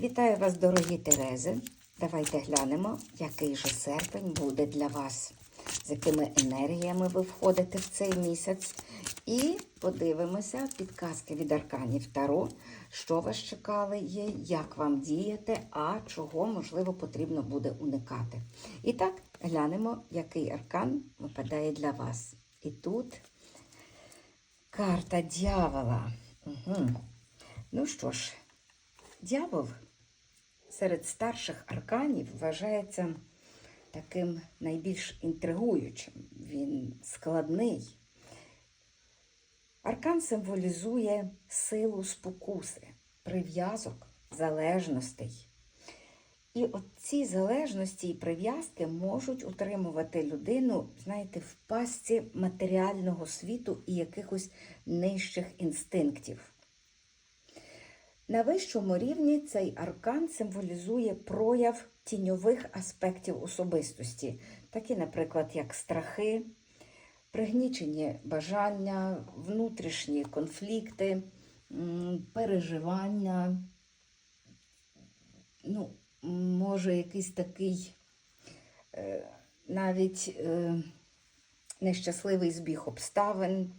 Вітаю вас, дорогі Терези. Давайте глянемо, який же серпень буде для вас, з якими енергіями ви входите в цей місяць. І подивимося підказки від арканів Таро, що вас чекали є, як вам діяти, а чого, можливо, потрібно буде уникати. І так, глянемо, який аркан випадає для вас. І тут карта дьявола. Угу. Ну що ж, дьявол серед старших арканів вважається таким найбільш інтригуючим. Він складний. Аркан символізує силу спокуси, прив'язок, залежностей. І от ці залежності і прив'язки можуть утримувати людину, знаєте, в пастці матеріального світу і якихось нижчих інстинктів. На вищому рівні цей аркан символізує прояв тіньових аспектів особистості, такі, наприклад, як страхи, пригнічені бажання, внутрішні конфлікти, переживання, ну, може, якийсь такий е, навіть е, нещасливий збіг обставин.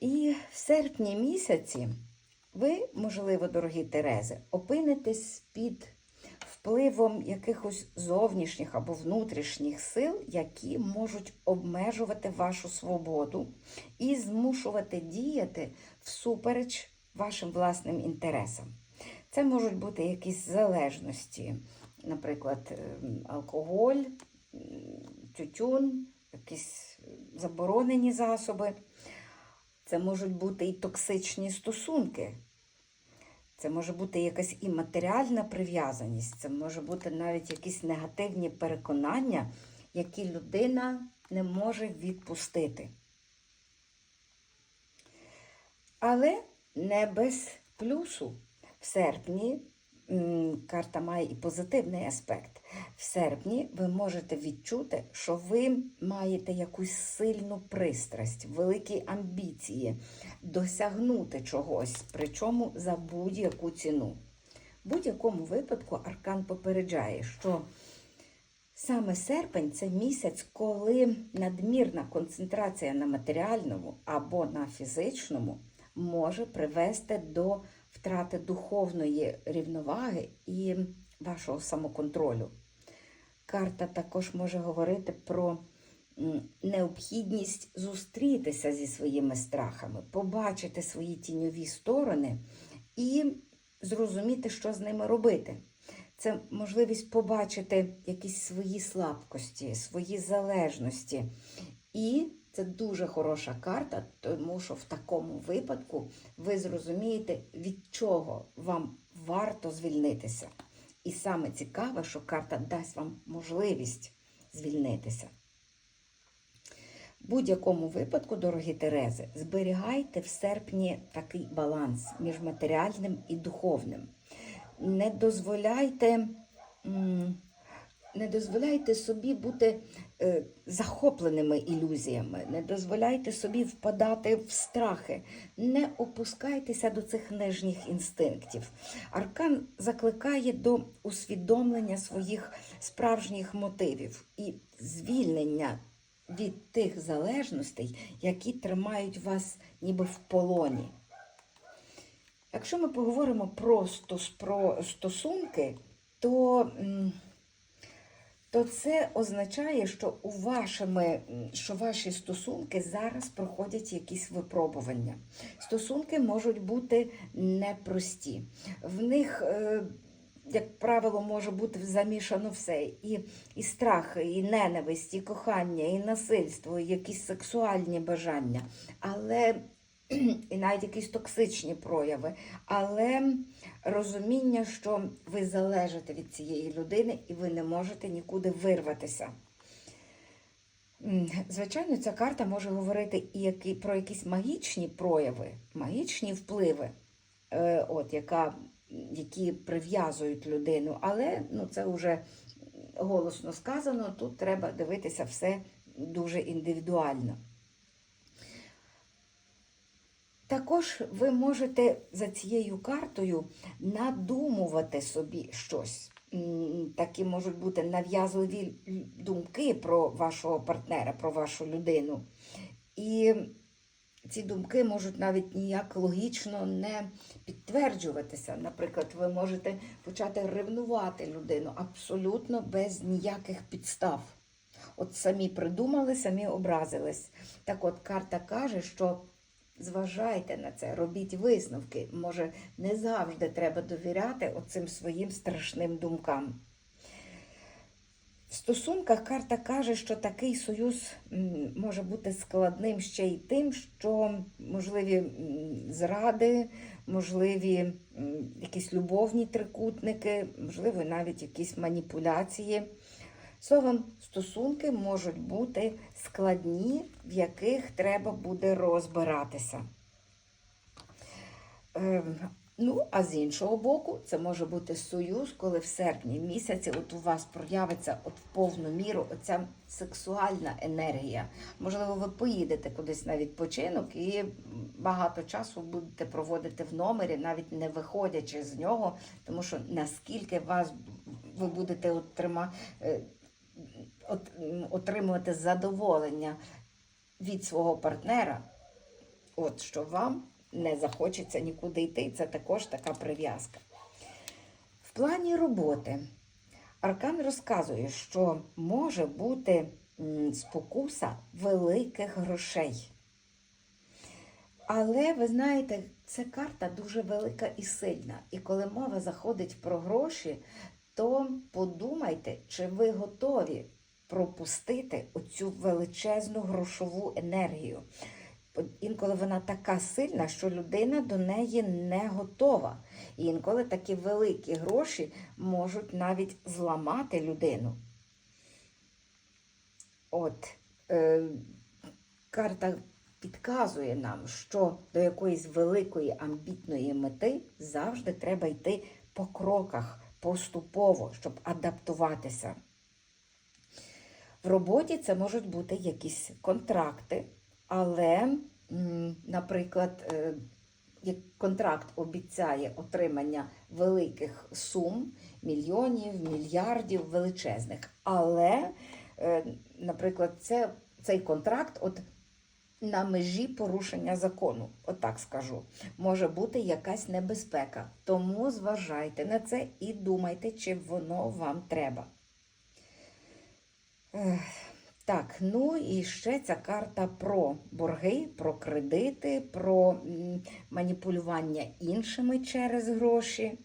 І в серпні місяці ви, можливо, дорогі Терези, опинитесь під впливом якихось зовнішніх або внутрішніх сил, які можуть обмежувати вашу свободу і змушувати діяти всупереч вашим власним інтересам. Це можуть бути якісь залежності, наприклад, ем, алкоголь, тютюн, якісь заборонені засоби. Це можуть бути і токсичні стосунки. Це може бути якась і матеріальна прив'язаність, це може бути навіть якісь негативні переконання, які людина не може відпустити. Але не без плюсу. В серпні карта має і позитивний аспект. В серпні ви можете відчути, що ви маєте якусь сильну пристрасть, великі амбіції, досягнути чогось, причому за будь-яку ціну. В будь-якому випадку Аркан попереджає, що саме серпень це місяць, коли надмірна концентрація на матеріальному або на фізичному може привести до втрати духовної рівноваги і вашого самоконтролю. Карта також може говорити про необхідність зустрітися зі своїми страхами, побачити свої тіньові сторони і зрозуміти, що з ними робити. Це можливість побачити якісь свої слабкості, свої залежності. І це дуже хороша карта, тому що в такому випадку ви зрозумієте, від чого вам варто звільнитися. І саме цікаве, що карта дасть вам можливість звільнитися. В будь-якому випадку, дорогі Терези, зберігайте в серпні такий баланс між матеріальним і духовним. Не дозволяйте. Не дозволяйте собі бути е, захопленими ілюзіями, не дозволяйте собі впадати в страхи, не опускайтеся до цих нижніх інстинктів. Аркан закликає до усвідомлення своїх справжніх мотивів і звільнення від тих залежностей, які тримають вас ніби в полоні. Якщо ми поговоримо просто про стосунки, то. То це означає, що у вашими, що ваші стосунки зараз проходять якісь випробування. Стосунки можуть бути непрості. В них, е, як правило, може бути замішано все: і, і страх, і ненависть, і кохання, і насильство, і якісь сексуальні бажання, але і навіть якісь токсичні прояви, але розуміння, що ви залежите від цієї людини і ви не можете нікуди вирватися. Звичайно, ця карта може говорити і про якісь магічні прояви, магічні впливи, е, от, яка, які прив'язують людину, але ну, це вже голосно сказано, тут треба дивитися все дуже індивідуально. Також ви можете за цією картою надумувати собі щось. Такі можуть бути нав'язливі думки про вашого партнера, про вашу людину. І ці думки можуть навіть ніяк логічно не підтверджуватися. Наприклад, ви можете почати ревнувати людину абсолютно без ніяких підстав. От самі придумали, самі образились. Так от карта каже, що зважайте на це, робіть висновки. Може, не завжди треба довіряти оцим своїм страшним думкам. В стосунках карта каже, що такий союз може бути складним ще й тим, що можливі зради, можливі якісь любовні трикутники, можливо, навіть якісь маніпуляції. Словом, стосунки можуть бути складні, в яких треба буде розбиратися. Ем, Ну, а з іншого боку, це може бути союз, коли в серпні місяці от у вас проявиться от в повну міру оця сексуальна енергія. Можливо, ви поїдете кудись на відпочинок і багато часу будете проводити в номері, навіть не виходячи з нього, тому що наскільки вас ви будете отрима, е, отримувати задоволення від свого партнера, от що вам не захочеться нікуди йти. Це також така прив'язка. В плані роботи Аркан розказує, що може бути спокуса великих грошей. Але ви знаєте, ця карта дуже велика і сильна. І коли мова заходить про гроші, то подумайте, чи ви готові пропустити оцю величезну грошову енергію. Інколи вона така сильна, що людина до неї не готова. І інколи такі великі гроші можуть навіть зламати людину. От е, карта підказує нам, що до якоїсь великої амбітної мети завжди треба йти по кроках, поступово, щоб адаптуватися. В роботі це можуть бути якісь контракти, але, наприклад, е, контракт обіцяє отримання великих сум, мільйонів, мільярдів величезних. Але, е, наприклад, це, цей контракт от на межі порушення закону, отак скажу, може бути якась небезпека. Тому зважайте на це і думайте, чи воно вам треба. Так, ну і ще ця карта про борги, про кредити, про маніпулювання іншими через гроші.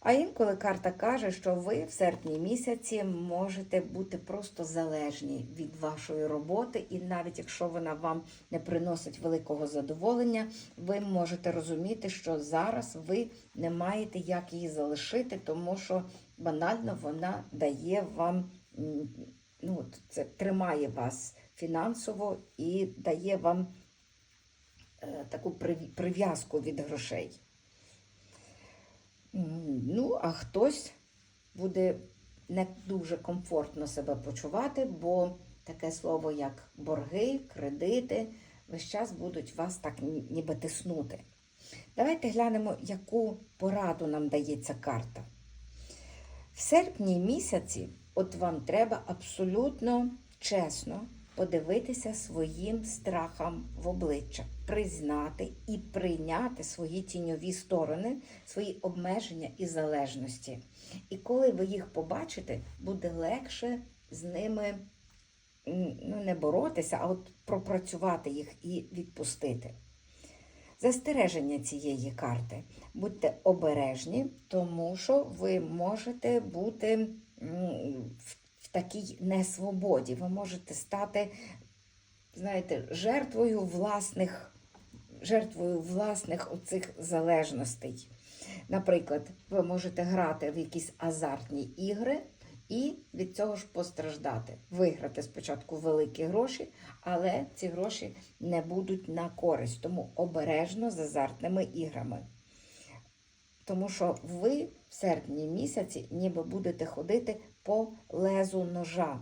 А інколи карта каже, що ви в серпні місяці можете бути просто залежні від вашої роботи, і навіть якщо вона вам не приносить великого задоволення, ви можете розуміти, що зараз ви не маєте як її залишити, тому що банально вона дає вам, ну, це тримає вас фінансово і дає вам е, таку прив'я- прив'язку від грошей. Ну, а хтось буде не дуже комфортно себе почувати, бо таке слово, як борги, кредити, весь час будуть вас так ніби тиснути. Давайте глянемо, яку пораду нам дає ця карта. В серпні місяці, от вам треба абсолютно чесно подивитися своїм страхам в обличчя, признати і прийняти свої тіньові сторони, свої обмеження і залежності. І коли ви їх побачите, буде легше з ними ну, не боротися, а от пропрацювати їх і відпустити. Застереження цієї карти. Будьте обережні, тому що ви можете бути в, такій несвободі. Ви можете стати, знаєте, жертвою власних, жертвою власних оцих залежностей. Наприклад, ви можете грати в якісь азартні ігри і від цього ж постраждати. Виграти спочатку великі гроші, але ці гроші не будуть на користь. Тому обережно з азартними іграми. Тому що ви в серпні місяці ніби будете ходити по лезу ножа.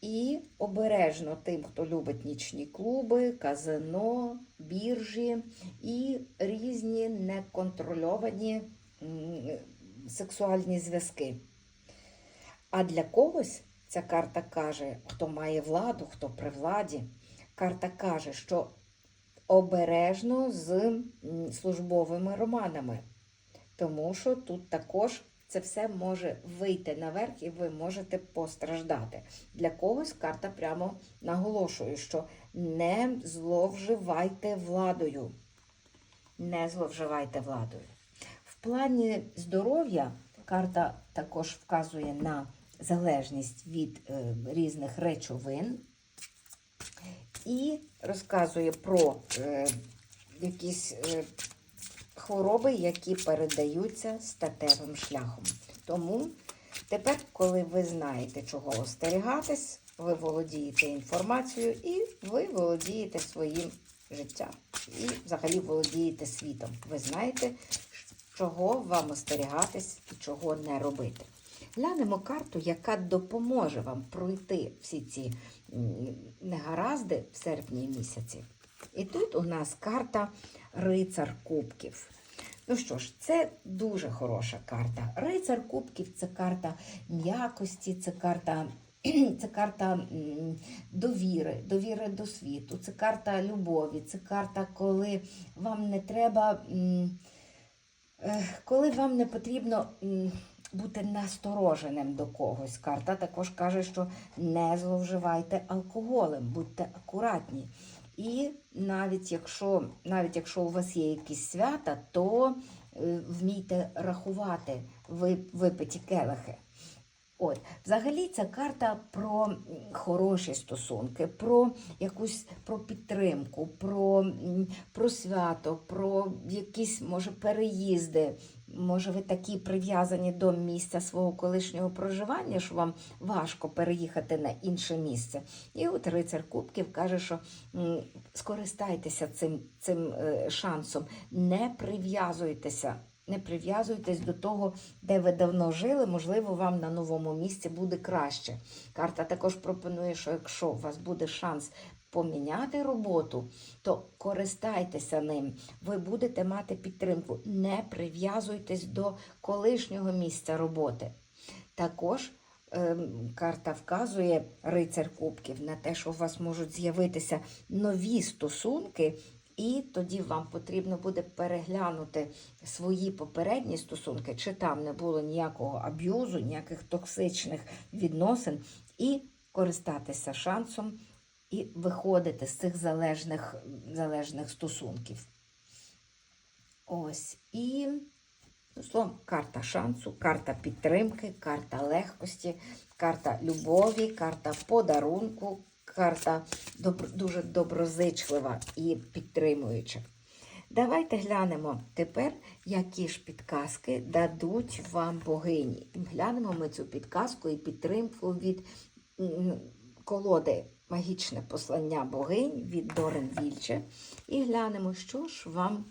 І обережно тим, хто любить нічні клуби, казино, біржі і різні неконтрольовані сексуальні зв'язки. А для когось ця карта каже, хто має владу, хто при владі. Карта каже, що обережно з службовими романами, тому що тут також це все може вийти наверх і ви можете постраждати. Для когось карта прямо наголошує, що не зловживайте владою. Не зловживайте владою. В плані здоров'я карта також вказує на залежність від е, різних речовин і розказує про е, якісь е, хвороби, які передаються статевим шляхом. Тому тепер, коли ви знаєте, чого остерігатись, ви володієте інформацією і ви володієте своїм життям. І взагалі володієте світом. Ви знаєте, чого вам остерігатись і чого не робити. Глянемо карту, яка допоможе вам пройти всі ці негаразди в серпні місяці. І тут у нас карта Рицар Кубків. Ну що ж, це дуже хороша карта. Рицар Кубків це карта м'якості, це карта. Це карта довіри, довіри до світу, це карта любові, це карта, коли вам не треба, коли вам не потрібно бути настороженим до когось. Карта також каже, що не зловживайте алкоголем, будьте акуратні. І навіть якщо, навіть якщо у вас є якісь свята, то е, вмійте рахувати ви- випиті келихи. От, взагалі, ця карта про хороші стосунки, про якусь про підтримку, про, про свято, про якісь, може, переїзди. Може, ви такі прив'язані до місця свого колишнього проживання, що вам важко переїхати на інше місце. І от рицар Кубків каже, що скористайтеся цим, цим е, шансом, не прив'язуйтеся. Не прив'язуйтесь до того, де ви давно жили, можливо, вам на новому місці буде краще. Карта також пропонує, що якщо у вас буде шанс поміняти роботу, то користайтеся ним. Ви будете мати підтримку. Не прив'язуйтесь до колишнього місця роботи. Також ем, карта вказує рицар кубків на те, що у вас можуть з'явитися нові стосунки, і тоді вам потрібно буде переглянути свої попередні стосунки, чи там не було ніякого аб'юзу, ніяких токсичних відносин, і користатися шансом і виходити з цих залежних, залежних стосунків. Ось. І ну, словом, карта шансу, карта підтримки, карта легкості, карта любові, карта подарунку, карта дуже доброзичлива і підтримуюча. Давайте глянемо тепер, які ж підказки дадуть вам богині. Глянемо ми цю підказку і підтримку від колоди Магічне послання богинь від Дорен Вільче. І глянемо, що ж вам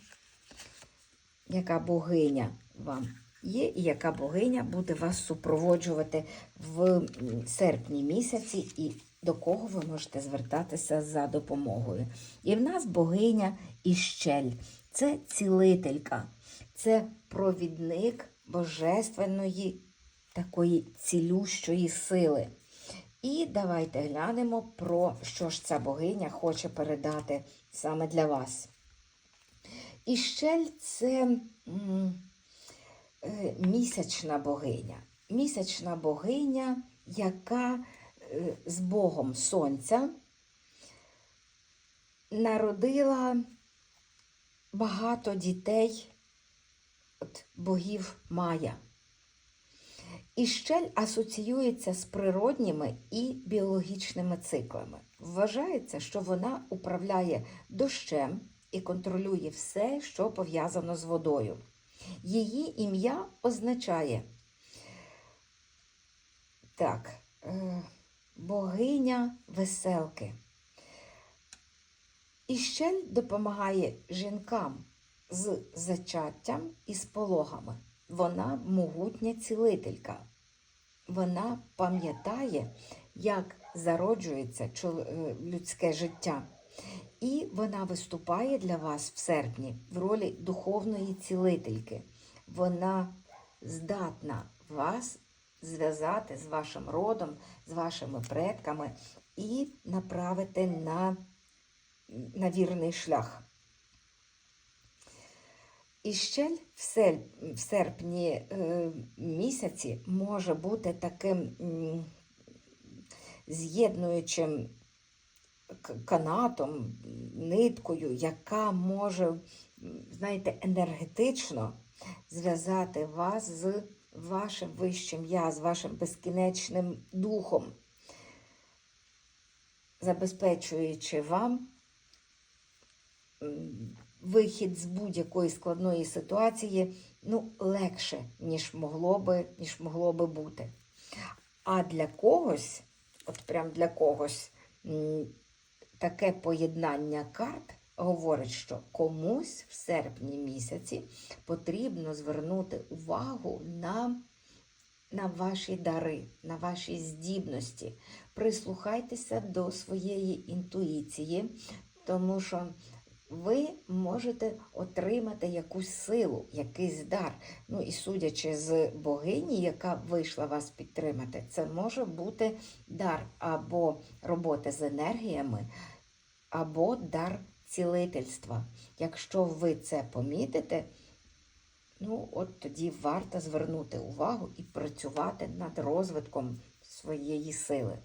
яка богиня вам є, і яка богиня буде вас супроводжувати в серпні місяці, і до кого ви можете звертатися за допомогою. І в нас богиня Іщель. Це цілителька, це провідник божественної такої цілющої сили. І давайте глянемо про що ж ця богиня хоче передати саме для вас. Іщель це е, місячна богиня. Місячна богиня, яка з Богом Сонця народила багато дітей от, богів Майя. Іщель асоціюється з природніми і біологічними циклами. Вважається, що вона управляє дощем і контролює все, що пов'язано з водою. Її ім'я означає так, е, богиня веселки. Іщель допомагає жінкам з зачаттям і з пологами. Вона могутня цілителька. Вона пам'ятає, як зароджується е, людське життя. І вона виступає для вас в серпні в ролі духовної цілительки. Вона здатна вас зв'язати з вашим родом, з вашими предками і направити на, на вірний шлях. І щель в, серпні е, місяці може бути таким з'єднуючим канатом, ниткою, яка може, знаєте, енергетично зв'язати вас з вашим вищим я, з вашим безкінечним духом, забезпечуючи вам вихід з будь-якої складної ситуації ну, легше, ніж могло би, ніж могло би бути. А для когось, от прям для когось, таке поєднання карт говорить, що комусь в серпні місяці потрібно звернути увагу на, на ваші дари, на ваші здібності. Прислухайтеся до своєї інтуїції, тому що ви можете отримати якусь силу, якийсь дар. Ну і судячи з богині, яка вийшла вас підтримати, це може бути дар або роботи з енергіями, або дар цілительства. Якщо ви це помітите, ну от тоді варто звернути увагу і працювати над розвитком своєї сили.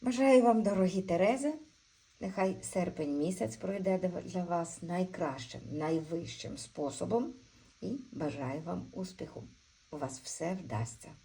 Бажаю вам, дорогі Терези, нехай серпень місяць пройде для вас найкращим, найвищим способом і бажаю вам успіху. У вас все вдасться.